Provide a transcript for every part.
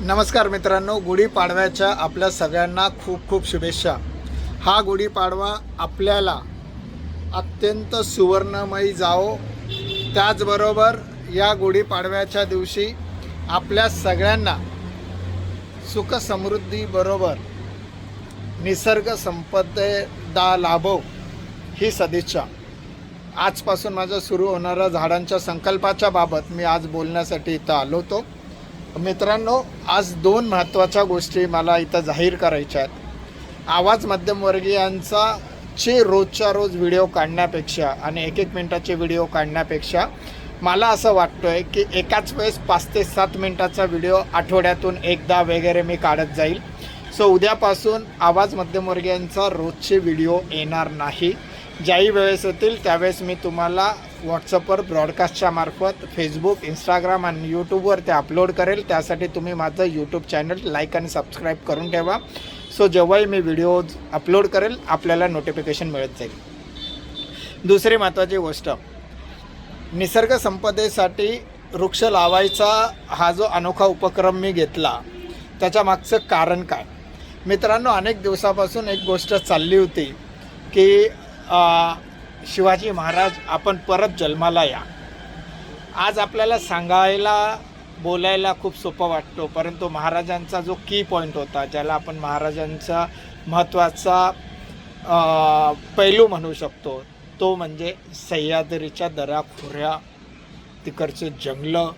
नमस्कार मित्रांनो गुढीपाडव्याच्या आपल्या सगळ्यांना खूप खूप शुभेच्छा. हा गुढीपाडवा आपल्याला अत्यंत सुवर्णमयी जावो. त्याचबरोबर या गुढीपाडव्याच्या दिवशी आपल्या सगळ्यांना सुख समृद्धीबरोबर निसर्ग संपदेदा लाभो ही सदिच्छा. आजपासून माझं सुरू होणाऱ्या झाडांच्या संकल्पाच्या बाबत मी आज बोलण्यासाठी इथं आलो होतो. मित्रांनो आज दोन महत्त्वाच्या गोष्टी मला इथं जाहीर करायच्या आहेत. आवाज मध्यमवर्गीयांचा चे रोजच्या रोज व्हिडिओ काढण्यापेक्षा आणि एक एक मिनटाचे व्हिडिओ काढण्यापेक्षा मला असं वाटतं आहे की एकाच वेळेस पाच ते सात मिनटाचा व्हिडिओ आठवड्यातून एकदा वगैरे मी काढत जाईल. सो उद्यापासून आवाज मध्यमवर्गीयांचा रोजचे व्हिडिओ येणार नाही. ज्याही वेळेस येतील त्यावेळेस मी तुम्हाला व्हॉट्सअपवर ब्रॉडकास्टच्या मार्फत फेसबुक इंस्टाग्राम आणि यूट्यूबवर ते अपलोड करेल. त्यासाठी तुम्ही माझं यूट्यूब चॅनल लाईक आणि सबस्क्राईब करून ठेवा. सो जेव्हाही मी व्हिडिओज अपलोड करेल आपल्याला नोटिफिकेशन मिळत जाईल. दुसरी महत्त्वाची गोष्ट निसर्ग संपदेसाठी वृक्ष लावायचा हा जो अनोखा उपक्रम मी घेतला त्याच्या मागचं कारण काय? मित्रांनो अनेक दिवसापासून एक गोष्ट चालली होती की शिवाजी महाराज आपण परत जन्माला या. आज आपल्याला सांगायला बोलायला खूप सोपं वाटतो परंतु महाराजांचा जो की पॉईंट होता ज्याला आपण महाराजांचा महत्त्वाचा पैलू म्हणू शकतो तो म्हणजे सह्याद्रीच्या दराखोऱ्या तिकडचं जंगलं.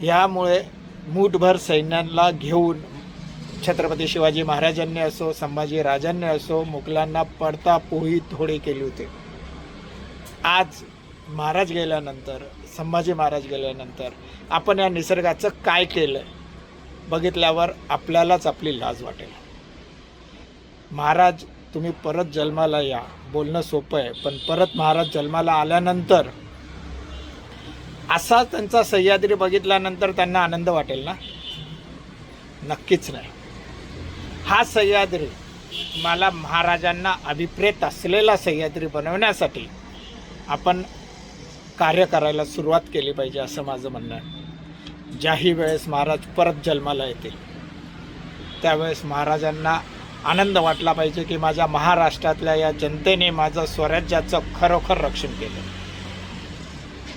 ह्यामुळे मूठभर सैन्यांना घेऊन छत्रपती शिवाजी महाराजांनी असो संभाजी राजांनी असो मुघलांना पडता पोही थोडी केली होती. आज महाराज गेल्यानंतर संभाजी महाराज गेल्यानंतर आपण या निसर्गाचं काय केलं बघितल्यावर आपल्यालाच आपली लाज वाटेल. महाराज तुम्ही परत जन्माला या बोलणं सोपं आहे पण परत महाराज जन्माला आल्यानंतर असा त्यांचा सह्याद्री बघितल्यानंतर त्यांना आनंद वाटेल ना? नक्कीच नाही. हा सह्याद्री मला महाराजांना अभिप्रेत असलेला सह्याद्री बनवण्यासाठी आपण कार्य करायला सुरुवात केली पाहिजे असं माझं म्हणणं आहे. ज्याही वेळेस महाराज परत जन्माला येतील त्यावेळेस महाराजांना आनंद वाटला पाहिजे की माझ्या महाराष्ट्रातल्या या जनतेने माझं स्वराज्याचं खरोखर रक्षण केलं.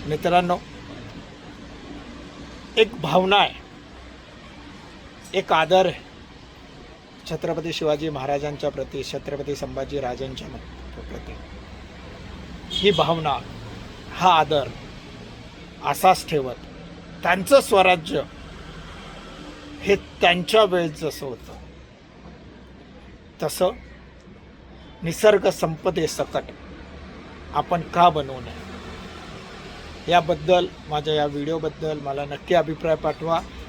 मित्रांनो एक भावना आहे एक आदर आहे. छत्रपती शिवाजी महाराजांच्या प्रती छत्रपती संभाजी राजांच्या प्रती. ही भावना हा आदर असाच ठेवत त्यांचं स्वराज्य हे त्यांच्या वेळेस जसं होतं तसं निसर्ग संपदेसकट आपण का बनवू नये? याबद्दल माझ्या या व्हिडिओबद्दल मला नक्की अभिप्राय पाठवा.